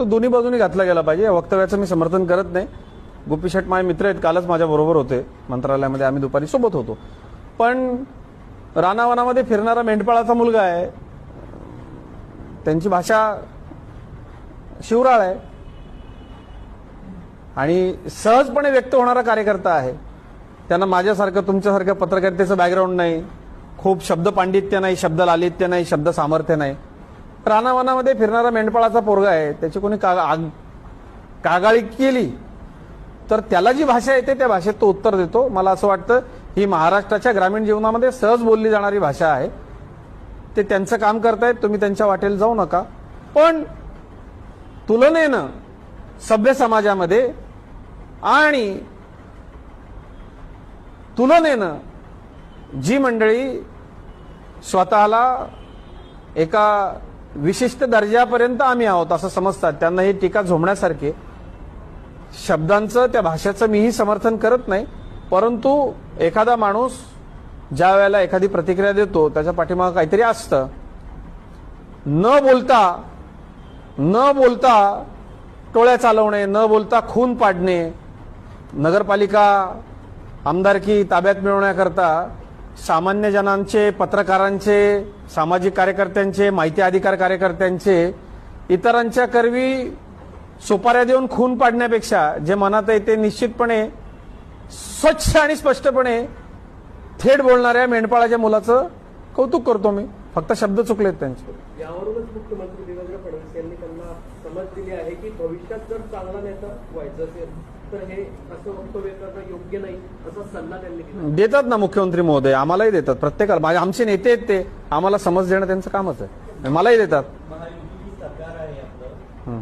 तो दोन्ही बाजूनी घातला गेला पाहिजे. या वक्तव्याचं मी समर्थन करत नाही. गोपी शेट माझे मित्र आहेत कालच माझ्या बरोबर होते. मंत्रालयामध्ये आम्ही दुपारी सोबत होतो. पण रानावनामध्ये फिरणारा मेंढपाळाचा मुलगा आहे. त्यांची भाषा शिवराळ आहे. आणि सहजपणे व्यक्त होणारा कार्यकर्ता आहे. त्यांना माझ्यासारखं तुमच्यासारखं पत्रकारितेचं बॅकग्राऊंड नाही. खूप शब्द पांडित्य नाही शब्द लालित्य नाही शब्द सामर्थ्य नाही. रानावनामध्ये फिरणारा मेंढपाळाचा पोरगा आहे त्याची कोणी का आग- कागाळी केली तर त्याला जी भाषा येते त्या भाषेत तो उत्तर देतो. मला असं वाटतं ही महाराष्ट्राच्या ग्रामीण जीवनामध्ये सहज बोलली जाणारी भाषा आहे. ते त्यांचं काम करतायत तुम्ही त्यांच्या वाटेला जाऊ नका. पण तुलनेनं सभ्य समाजामध्ये आणि तुलनेनं जी मंडळी स्वतःला एका विशिष्ट दर्जापर्यंत आम्ही आहोत असं समजतात. त्यांना ही टीका झोमण्यासारखी शब्दांचं त्या भाषेचं मीही समर्थन करत नाही. परंतु एखादा माणूस ज्या वेळेला एखादी प्रतिक्रिया देतो त्याच्या पाठीमागं काहीतरी असतं. न बोलता न बोलता टोळ्या चालवणे न बोलता खून पाडणे नगरपालिका आमदारकी ताब्यात मिळवण्याकरता सामान्य जनांचे पत्रकारांचे सामाजिक कार्यकर्त्यांचे माहिती अधिकार कार्यकर्त्यांचे इतरांच्या करवी सुपाऱ्या देऊन खून पाडण्यापेक्षा जे मनात आहे ते निश्चितपणे स्वच्छ आणि स्पष्टपणे थेट बोलणाऱ्या मेंढपाळाच्या मुलाचं कौतुक करतो मी. फक्त शब्द चुकलेत त्यांचे. यावरूनच मुख्यमंत्री देवेंद्र फडणवीस यांनी त्यांना समज दिली आहे की भविष्यात जर चांगला नेता व्हायचं असेल तर हे असं वक्तव्य करणं योग्य नाही असा सल्ला त्यांनी दिला. देतात ना मुख्यमंत्री महोदय आम्हालाही देतात. प्रत्येकाला माझे आमचे नेते आहेत ते. आम्हाला समज देणं त्यांचं कामच आहे. मलाही देतात. सरकार आहे आपलं.